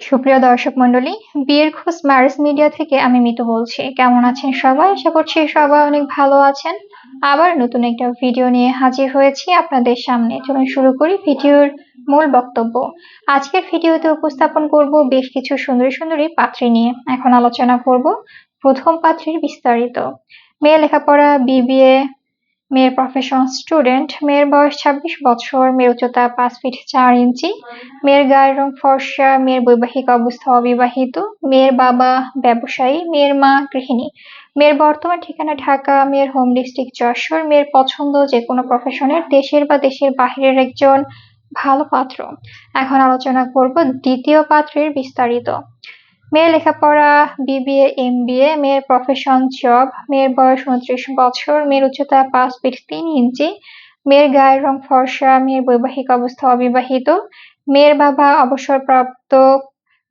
সুপ্রিয় দর্শক মন্ডলী বিয়ের খোঁজ ম্যারেজ মিডিয়া থেকে আমি মিতু বলছি। কেমন আছেন সবাই? আশা করছি সবাই অনেক ভালো আছেন। আবার নতুন একটা ভিডিও নিয়ে হাজির হয়েছি আপনাদের সামনে। চলুন শুরু করি ভিডিওর মূল বক্তব্য। আজকের ভিডিওতে উপস্থাপন করব বেশ কিছু সুন্দরী সুন্দরী পাত্রী নিয়ে। এখন আলোচনা করব প্রথম পাত্রীর বিস্তারিত। মেয়ে লেখাপড়া বিবিএ মেয়ের প্রফেশন স্টুডেন্ট মেয়ের বয়স ছাব্বিশ বছর, মেয়ের উচ্চতা পাঁচ ফিট চার ইঞ্চি, মেয়ের গায়ের রং ফর্সা, মেয়ের বৈবাহিক অবস্থা অবিবাহিত, মেয়ের বাবা ব্যবসায়ী, মেয়ের মা গৃহিণী। মেয়ের বর্তমান ঠিকানা ঢাকা, মেয়ের হোম ডিস্ট্রিক্ট যশোর, মেয়ের পছন্দ যে কোনো প্রফেশনের দেশের বা দেশের বাহিরের একজন ভালো পাত্র। এখন আলোচনা করব দ্বিতীয় পাত্রের বিস্তারিত। মেয়ের লেখাপড়া, বিবিএ এম বিএ মেয়ের প্রফেশন জব মেয়ের বয়স উনত্রিশ বছর, মেয়ের উচ্চতা পাঁচ ফিট তিন ইঞ্চি, মেয়ের গায়ের রং ফর্সা, মেয়ের বৈবাহিক অবস্থা অবিবাহিত, মেয়ের বাবা অবসরপ্রাপ্ত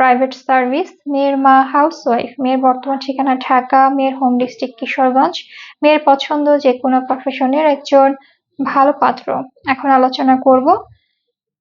প্রাইভেট সার্ভিস মেয়ের মা হাউসওয়াইফ মেয়ের বর্তমান ঠিকানা ঢাকা, মেয়ের হোম ডিস্ট্রিক্ট কিশোরগঞ্জ, মেয়ের পছন্দ যে কোনো প্রফেশনের একজন ভালো পাত্র। এখন আলোচনা করব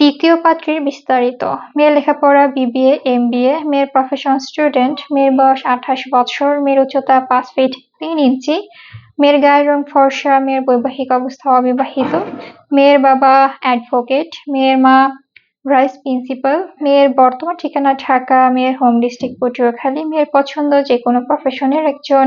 তৃতীয় পাত্রীর বিস্তারিত। মেয়ের লেখাপড়া, বিবিএ এম বিএ মেয়ের প্রফেশন স্টুডেন্ট মেয়ের বয়স আঠাশ বছর, মেয়ের উচ্চতা পাঁচ ফিট তিন ইঞ্চি, মেয়ের গায়ের রং ফর্সা, মেয়ের বৈবাহিক অবস্থা অবিবাহিত, মেয়ের বাবা অ্যাডভোকেট মেয়ের মা ভাইস প্রিন্সিপাল মেয়ের বর্তমান ঠিকানা ঢাকা, মেয়ের হোম ডিস্ট্রিক্ট পটুয়াখালী, মেয়ের পছন্দ যে কোনো প্রফেশনের একজন